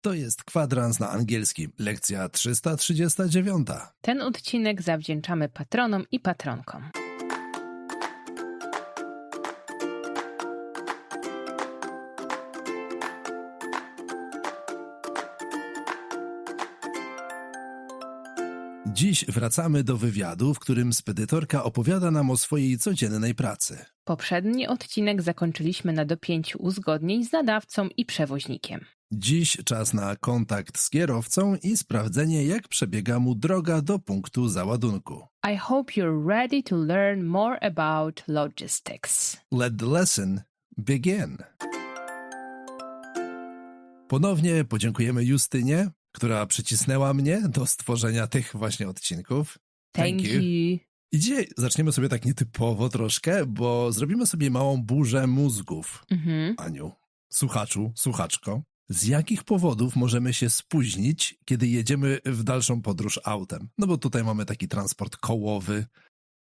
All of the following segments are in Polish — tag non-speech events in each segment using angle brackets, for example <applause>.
To jest kwadrans na angielski, lekcja 339. Ten odcinek zawdzięczamy patronom i patronkom. Dziś wracamy do wywiadu, w którym spedytorka opowiada nam o swojej codziennej pracy. Poprzedni odcinek zakończyliśmy na dopięciu uzgodnień z nadawcą i przewoźnikiem. Dziś czas na kontakt z kierowcą i sprawdzenie, jak przebiega mu droga do punktu załadunku. I hope you're ready to learn more about logistics. Let the lesson begin. Ponownie podziękujemy Justynie, która przycisnęła mnie do stworzenia tych właśnie odcinków. Thank, you. I dzisiaj zaczniemy sobie tak nietypowo troszkę, bo zrobimy sobie małą burzę mózgów. Mhm. Aniu, słuchaczu, słuchaczko, z jakich powodów możemy się spóźnić, kiedy jedziemy w dalszą podróż autem? No bo tutaj mamy taki transport kołowy,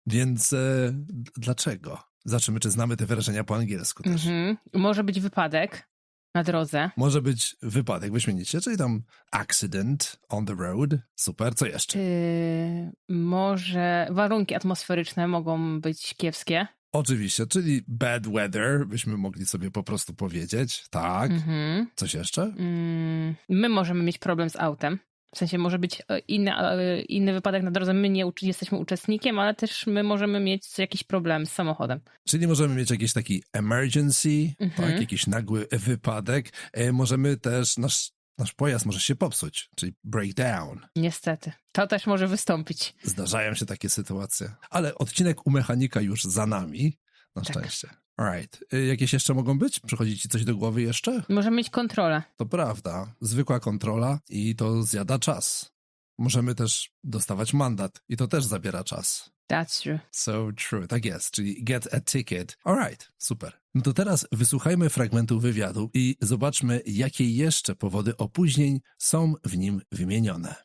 więc e, dlaczego? Zobaczymy, czy znamy te wyrażenia po angielsku też. Mhm. Może być wypadek na drodze. Może być wypadek, wyśmienicie, czyli tam accident on the road, super, co jeszcze? Yy, może warunki atmosferyczne mogą być kiepskie. Oczywiście, czyli bad weather, byśmy mogli sobie po prostu powiedzieć, tak. Mhm. Coś jeszcze? Mm, my możemy mieć problem z autem. W sensie może być e, inny, e, inny wypadek na drodze. My nie jesteśmy uczestnikiem, ale też my możemy mieć jakiś problem z samochodem. Czyli możemy mieć jakiś taki emergency, Mhm. tak, jakiś nagły wypadek. E, możemy też, nasz, nasz pojazd może się popsuć, czyli breakdown. Niestety. To też może wystąpić. Zdarzają się takie sytuacje. Ale odcinek u mechanika już za nami, na Tak. szczęście. Alright. E, Jakieś jeszcze mogą być? Przychodzi ci coś do głowy jeszcze? Możemy mieć kontrolę. To prawda. Zwykła kontrola i to zjada czas. Możemy też dostawać mandat i to też zabiera czas. That's true. So true, tak jest, czyli get a ticket. Alright, super. No to teraz wysłuchajmy fragmentu wywiadu i zobaczmy, jakie jeszcze powody opóźnień są w nim wymienione.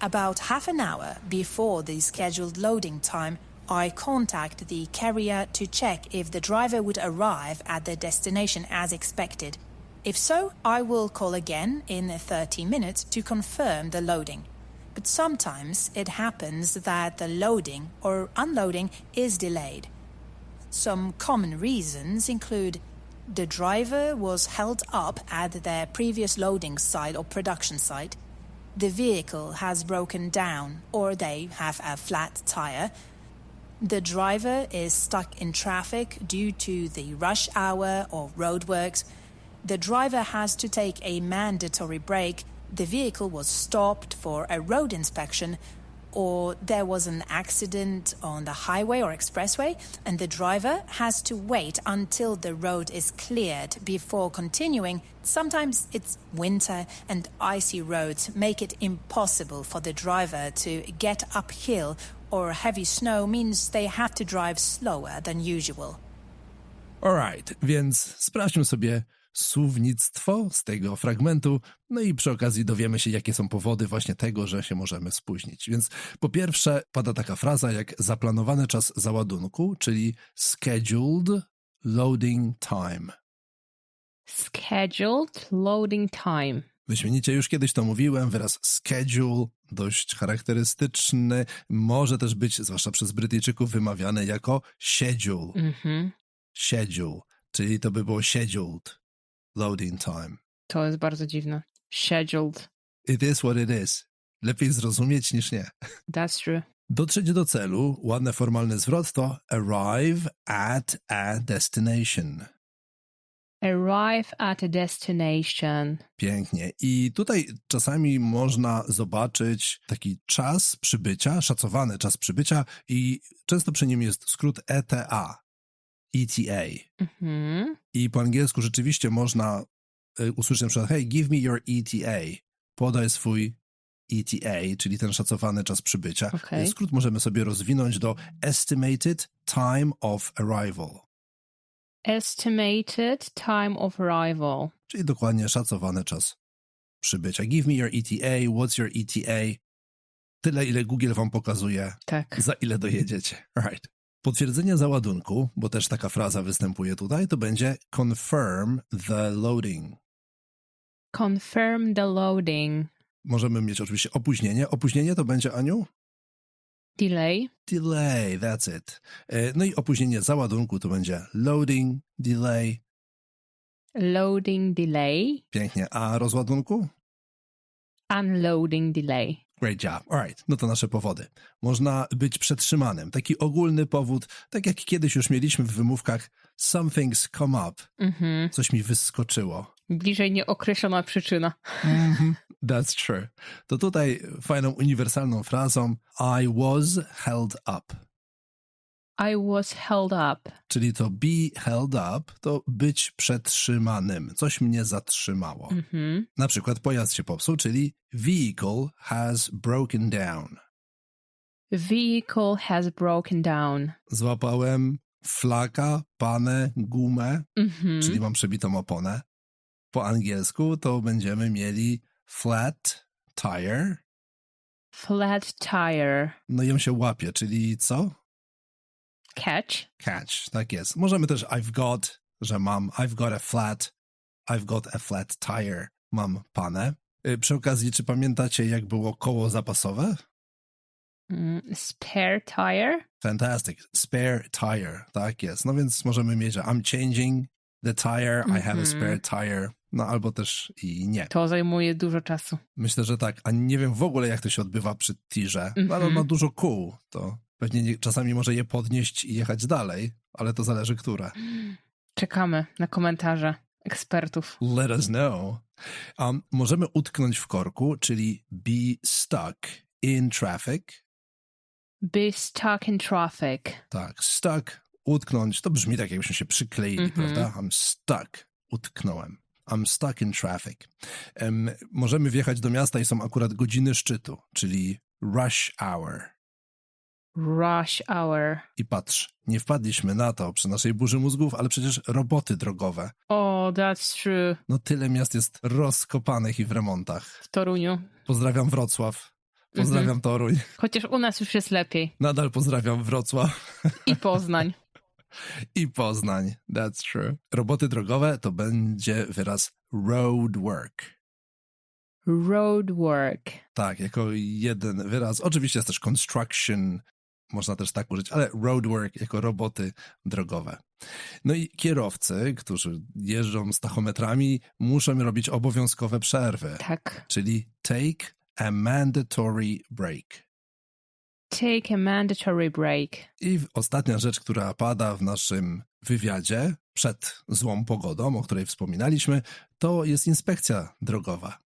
About half an hour before the scheduled loading time, I contact the carrier to check if the driver would arrive at the destination as expected. If so, I will call again in 30 minutes to confirm the loading. But sometimes it happens that the loading or unloading is delayed. Some common reasons include the driver was held up at their previous loading site or production site, the vehicle has broken down or they have a flat tire, the driver is stuck in traffic due to the rush hour or roadworks, the driver has to take a mandatory break, the vehicle was stopped for a road inspection, or there was an accident on the highway or expressway, and the driver has to wait until the road is cleared before continuing. Sometimes it's winter and icy roads make it impossible for the driver to get uphill, or heavy snow means they have to drive slower than usual. Alright, więc sprawdźmy sobie słownictwo z tego fragmentu, no i przy okazji dowiemy się, jakie są powody właśnie tego, że się możemy spóźnić. Więc po pierwsze pada taka fraza jak zaplanowany czas załadunku, czyli scheduled loading time. Scheduled loading time. Wyśmienicie, już kiedyś to mówiłem, wyraz schedule, dość charakterystyczny, może też być, zwłaszcza przez Brytyjczyków, wymawiany jako schedule. Mhm. Schedule, czyli to by było scheduled loading time. To jest bardzo dziwne. Scheduled. It is what it is. Lepiej zrozumieć niż nie. That's true. Dotrzeć do celu, ładny formalny zwrot to arrive at a destination. Arrive at a destination. Pięknie. I tutaj czasami można zobaczyć taki czas przybycia, szacowany czas przybycia i często przy nim jest skrót ETA. ETA. Mhm. I po angielsku rzeczywiście można y, usłyszeć na przykład hey, give me your ETA. Podaj swój ETA, czyli ten szacowany czas przybycia. Okej. Skrót możemy sobie rozwinąć do estimated time of arrival. Estimated time of arrival. czyli dokładnie szacowany czas przybycia. Give me your ETA, what's your ETA? Tyle, ile Google wam pokazuje, Tak. za ile dojedziecie. Right. Potwierdzenie załadunku, bo też taka fraza występuje tutaj, to będzie confirm the loading. Confirm the loading. Możemy mieć oczywiście opóźnienie. Opóźnienie to będzie, Aniu? Delay. Delay, that's it. E, No i opóźnienie załadunku to będzie loading, delay. Loading delay. Pięknie. A rozładunku? Unloading delay. Great job. Alright, no to nasze powody. Można być przetrzymanym. Taki ogólny powód, tak jak kiedyś już mieliśmy w wymówkach something's come up. Mhm. Coś mi wyskoczyło. Bliżej nieokreślona przyczyna. Mhm, That's true. To tutaj fajną uniwersalną frazą I was held up. I was held up. Czyli to be held up to być przetrzymanym. Coś mnie zatrzymało. Mhm. Na przykład pojazd się popsuł, czyli vehicle has broken down. Vehicle has broken down. Złapałem flaka, panę, gumę, Mhm. czyli mam przebitą oponę. Po angielsku to będziemy mieli flat tire. Flat tire. No i ją się łapie, czyli co? Catch. Catch, tak jest. Możemy też I've got, że mam I've got a flat, I've got a flat tire, mam panę. Y, Przy okazji, czy pamiętacie, jak było koło zapasowe? Mm, Spare tire. Fantastic. Spare tire, tak jest. No więc możemy mieć, że I'm changing the tire, I have a Mhm. spare tire. No albo też i nie. To zajmuje dużo czasu. Myślę, że tak. A nie wiem w ogóle, jak to się odbywa przy tirze. No, ale on Mhm. ma dużo kół, to pewnie nie, czasami może je podnieść i jechać dalej, ale to zależy, które. Czekamy na komentarze ekspertów. Let us know. Um, możemy utknąć w korku, czyli be stuck in traffic. Be stuck in traffic. Tak, stuck, utknąć, to brzmi tak, jakbyśmy się przykleili, Mhm. prawda? I'm stuck, utknąłem. I'm stuck in traffic. Em, możemy wjechać do miasta i są akurat godziny szczytu, czyli rush hour. Rush hour. I patrz, nie wpadliśmy na to przy naszej burzy mózgów, ale przecież roboty drogowe. Oh, that's true. No tyle miast jest rozkopanych i w remontach. W Toruniu. Pozdrawiam Wrocław, pozdrawiam Mhm. Toruń, Chociaż u nas już jest lepiej. nadal pozdrawiam Wrocław I Poznań. <laughs> i Poznań. That's true. Roboty drogowe to będzie wyraz road work. Road work. Tak, jako jeden wyraz. Oczywiście jest też construction, można też tak użyć, ale road work jako roboty drogowe. No i kierowcy, którzy jeżdżą z tachometrami, muszą robić obowiązkowe przerwy, Tak. czyli take a mandatory break. Take a mandatory break. I ostatnia rzecz, która pada w naszym wywiadzie przed złą pogodą, o której wspominaliśmy, to jest inspekcja drogowa,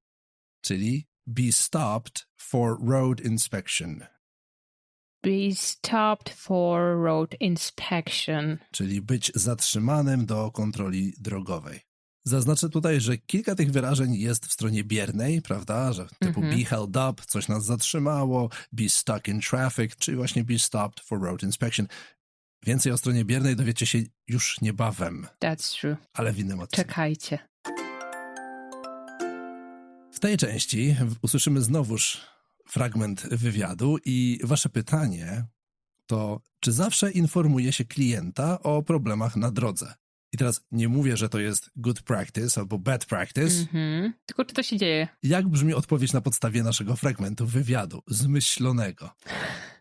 czyli be stopped for road inspection, Be stopped for road inspection. czyli być zatrzymanym do kontroli drogowej. Zaznaczę tutaj, że kilka tych wyrażeń jest w stronie biernej, prawda, że typu Mhm. be held up, coś nas zatrzymało, be stuck in traffic, czy właśnie be stopped for road inspection. Więcej o stronie biernej dowiecie się już niebawem, That's true. ale w innym odcinku. Czekajcie. W tej części usłyszymy znowuż fragment wywiadu i wasze pytanie to, czy zawsze informuje się klienta o problemach na drodze? I teraz nie mówię, że to jest good practice albo bad practice. Mhm. Tylko czy to się dzieje? Jak brzmi odpowiedź na podstawie naszego fragmentu wywiadu, zmyślonego?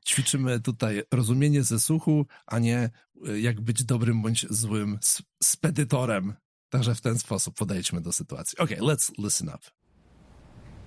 Ćwiczymy tutaj rozumienie ze słuchu, a nie y, jak być dobrym bądź złym spedytorem. Także w ten sposób podejdźmy do sytuacji. Okay, let's listen up.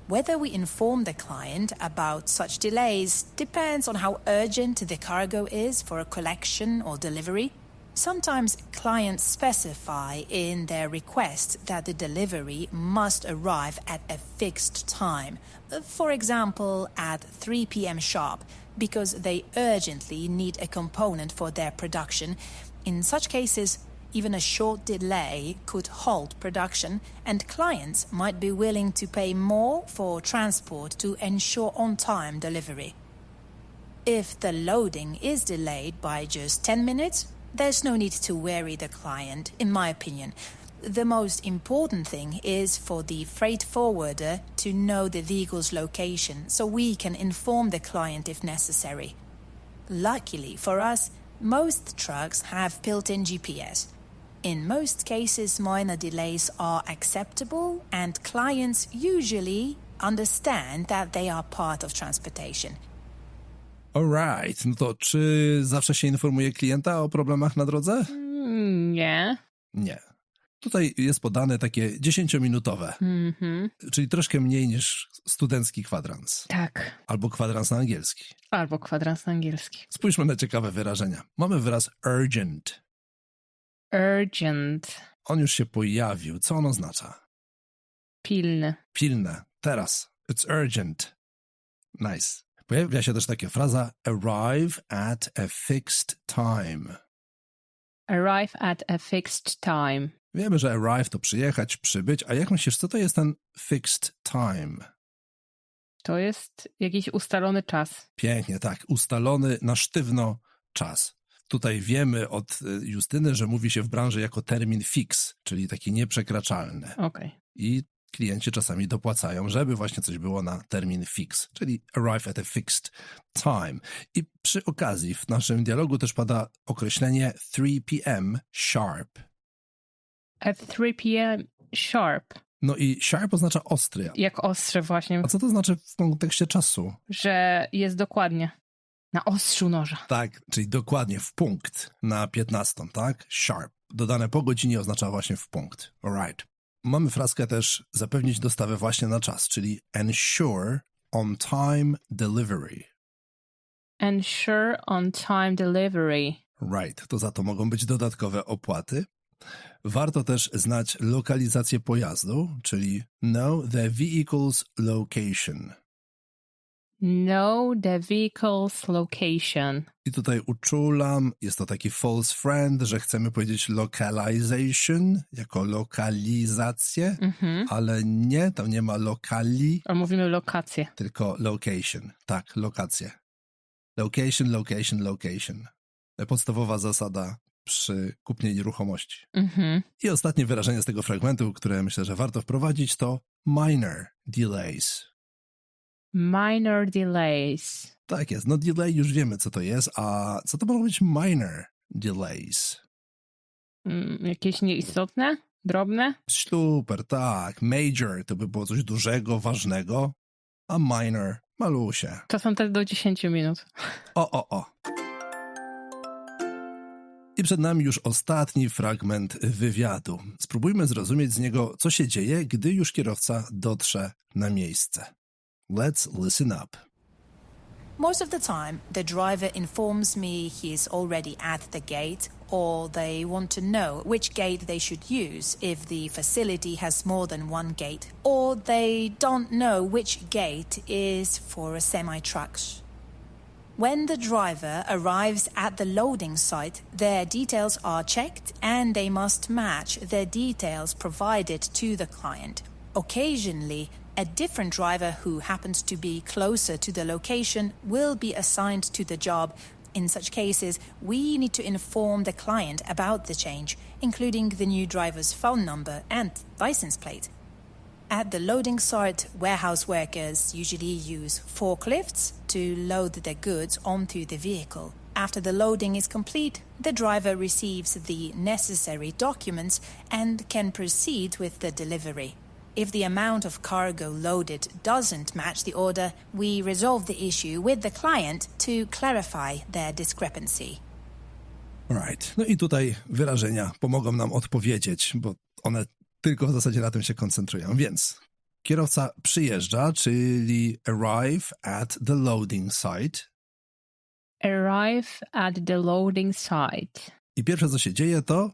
Whether we inform the client about such delays depends on how urgent the cargo is for a collection or delivery. Sometimes clients specify in their request that the delivery must arrive at a fixed time, for example, at 3 p.m. sharp, because they urgently need a component for their production. In such cases, even a short delay could halt production, and clients might be willing to pay more for transport to ensure on time delivery. If the loading is delayed by just 10 minutes, there's no need to worry the client, in my opinion. The most important thing is for the freight forwarder to know the vehicle's location so we can inform the client if necessary. Luckily for us, most trucks have built in GPS. In most cases, minor delays are acceptable, and clients usually understand that they are part of transportation. Alright, no to czy zawsze się informuje klienta o problemach na drodze? Mm, Nie. Nie. Tutaj jest podane takie 10-minutowe, Mhm. czyli troszkę mniej niż studencki kwadrans Tak. albo kwadrans na angielski. Albo kwadrans na angielski. Spójrzmy na ciekawe wyrażenia. Mamy wyraz urgent. Urgent. On już się pojawił. Co on oznacza? Pilny. Pilne. Teraz. It's urgent. Nice. Pojawia się też taka fraza arrive at a fixed time. Arrive at a fixed time. Wiemy, że arrive to przyjechać, przybyć, a jak myślisz, co to jest ten fixed time? To jest jakiś ustalony czas. Pięknie, tak. Ustalony na sztywno czas. Tutaj wiemy od y, Justyny, że mówi się w branży jako termin fix, czyli taki nieprzekraczalny. Okej. I klienci czasami dopłacają, żeby właśnie coś było na termin fix, czyli arrive at a fixed time. I przy okazji w naszym dialogu też pada określenie 3 p.m. sharp. At 3 p.m. sharp. No i sharp oznacza ostry. Jak ostrze właśnie, A co to znaczy w kontekście czasu? że jest dokładnie na ostrzu noża. Tak, czyli dokładnie w punkt na 15, tak? Sharp. Dodane po godzinie oznacza właśnie w punkt. Alright. Mamy frazkę też zapewnić dostawę właśnie na czas, czyli ensure on time delivery. Ensure on time delivery. Right, to za to mogą być dodatkowe opłaty. Warto też znać lokalizację pojazdu, czyli know the vehicle's location. Know the vehicle's location. I tutaj uczulam, jest to taki false friend, że chcemy powiedzieć localization jako lokalizację, Mhm. ale nie, tam nie ma lokali, A mówimy lokację. tylko location. Tak, lokację. Location, location, location. Podstawowa zasada przy kupnie nieruchomości. Mhm. I ostatnie wyrażenie z tego fragmentu, które myślę, że warto wprowadzić, to minor delays. Minor delays. Tak jest, no delay już wiemy, co to jest, a co to mogą być minor delays? Mm, jakieś nieistotne? Drobne? Super, tak. Major to by było coś dużego, ważnego, a minor malusie. To są te do 10 minut. O, o, o. I przed nami już ostatni fragment wywiadu. Spróbujmy zrozumieć z niego, co się dzieje, gdy już kierowca dotrze na miejsce. Let's listen up. Most of the time, the driver informs me he is already at the gate, or they want to know which gate they should use if the facility has more than one gate, or they don't know which gate is for a semi trucks. When the driver arrives at the loading site, their details are checked and they must match the details provided to the client. Occasionally, a different driver who happens to be closer to the location will be assigned to the job. In such cases, we need to inform the client about the change, including the new driver's phone number and license plate. At the loading site, warehouse workers usually use forklifts to load the goods onto the vehicle. After the loading is complete, the driver receives the necessary documents and can proceed with the delivery. If the amount of cargo loaded doesn't match the order, we resolve the issue with the client to clarify their discrepancy. Right. No i tutaj wyrażenia pomogą nam odpowiedzieć, bo one tylko w zasadzie na tym się koncentrują. Więc kierowca przyjeżdża, czyli arrive at the loading site. Arrive at the loading site. I pierwsze, co się dzieje, to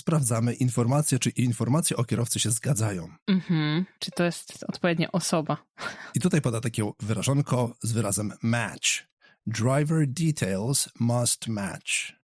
sprawdzamy informacje, czy informacje o kierowcy się zgadzają. Mhm. Czy to jest odpowiednia osoba? I tutaj pada takie wyrażonko z wyrazem match. Driver details must match.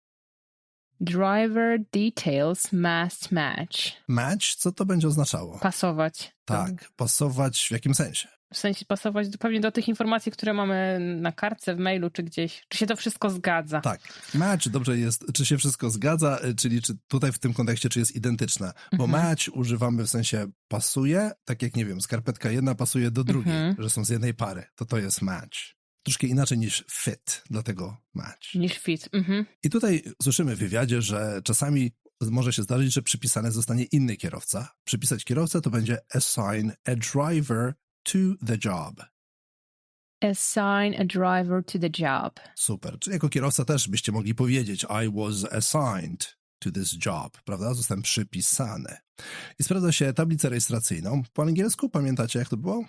Driver details must match. Match, co to będzie oznaczało? Pasować. Tak, pasować w jakim sensie? W sensie pasować do, pewnie do tych informacji, które mamy na kartce, w mailu czy gdzieś. Czy się to wszystko zgadza? Tak. Match dobrze jest, czy się wszystko zgadza, y, czyli czy tutaj w tym kontekście, czy jest identyczne. Bo Mhm. match używamy w sensie pasuje, tak jak nie wiem, skarpetka jedna pasuje do drugiej, Mhm. że są z jednej pary. To to jest match. Troszkę inaczej niż fit, dlatego match. Niż fit. Mhm. I tutaj słyszymy w wywiadzie, że czasami może się zdarzyć, że przypisany zostanie inny kierowca. Przypisać kierowcę to będzie assign a driver to the job. Assign a driver to the job. Super. Czyli jako kierowca też byście mogli powiedzieć I was assigned to this job, prawda? Zostałem przypisany. I sprawdza się tablicę rejestracyjną. Po angielsku pamiętacie jak to było?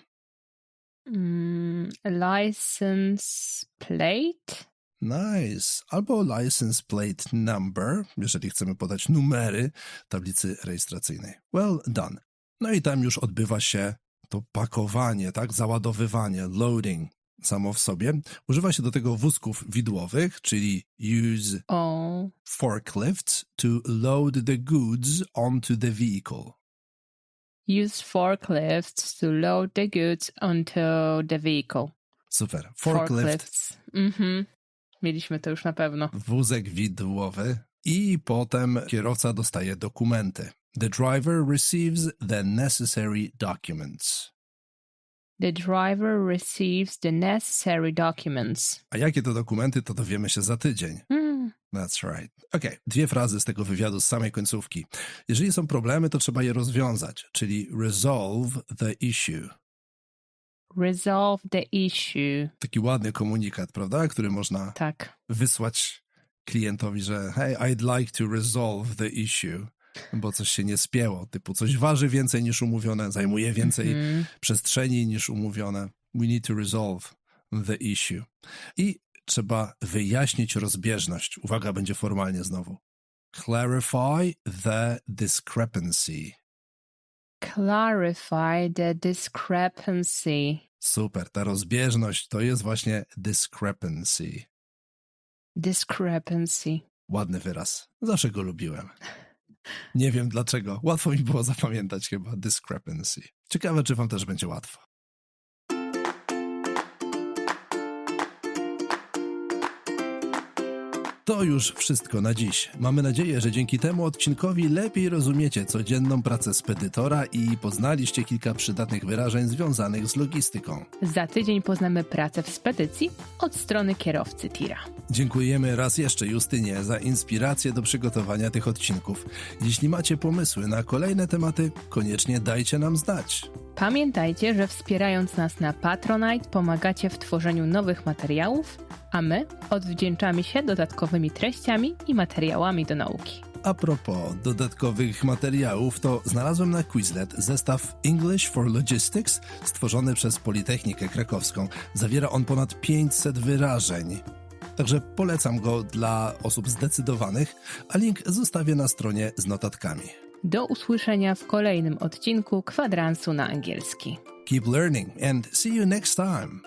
Mm, license plate? Nice. Albo license plate number, jeżeli chcemy podać numery tablicy rejestracyjnej. Well done. No i tam już odbywa się to pakowanie, tak? Załadowywanie, loading samo w sobie. Używa się do tego wózków widłowych, czyli use O, forklifts to load the goods onto the vehicle. use forklifts to load the goods onto the vehicle. Super. Forklift, Mhm. Mieliśmy to już na pewno. wózek widłowy i potem kierowca dostaje dokumenty. The driver receives the necessary documents. The driver receives the necessary documents. A jakie to dokumenty, to dowiemy się za tydzień. Hmm. That's right. Okej, dwie frazy z tego wywiadu z samej końcówki. Jeżeli są problemy, to trzeba je rozwiązać, czyli resolve the issue. Resolve the issue. Taki ładny komunikat, prawda, który można Tak. wysłać klientowi, że hey, I'd like to resolve the issue, bo coś się nie spięło, typu coś waży więcej niż umówione, zajmuje więcej Mhm. przestrzeni niż umówione. We need to resolve the issue. I trzeba wyjaśnić rozbieżność. Uwaga, będzie formalnie znowu. Clarify the discrepancy. Clarify the discrepancy. Super, ta rozbieżność to jest właśnie discrepancy. Discrepancy. Ładny wyraz. Zawsze go lubiłem. Nie wiem dlaczego. Łatwo mi było zapamiętać chyba discrepancy. Ciekawe, czy wam też będzie łatwo. To już wszystko na dziś. Mamy nadzieję, że dzięki temu odcinkowi lepiej rozumiecie codzienną pracę spedytora i poznaliście kilka przydatnych wyrażeń związanych z logistyką. Za tydzień poznamy pracę w spedycji od strony kierowcy tira. Dziękujemy raz jeszcze Justynie za inspirację do przygotowania tych odcinków. Jeśli macie pomysły na kolejne tematy, koniecznie dajcie nam znać. Pamiętajcie, że wspierając nas na Patronite pomagacie w tworzeniu nowych materiałów, a my odwdzięczamy się dodatkowymi treściami i materiałami do nauki. A propos dodatkowych materiałów, to znalazłem na Quizlet zestaw English for Logistics stworzony przez Politechnikę Krakowską. Zawiera on ponad 500 wyrażeń. Także polecam go dla osób zdecydowanych, a link zostawię na stronie z notatkami. Do usłyszenia w kolejnym odcinku kwadransu na angielski. Keep learning and see you next time.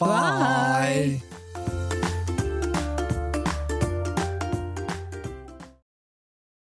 Bye.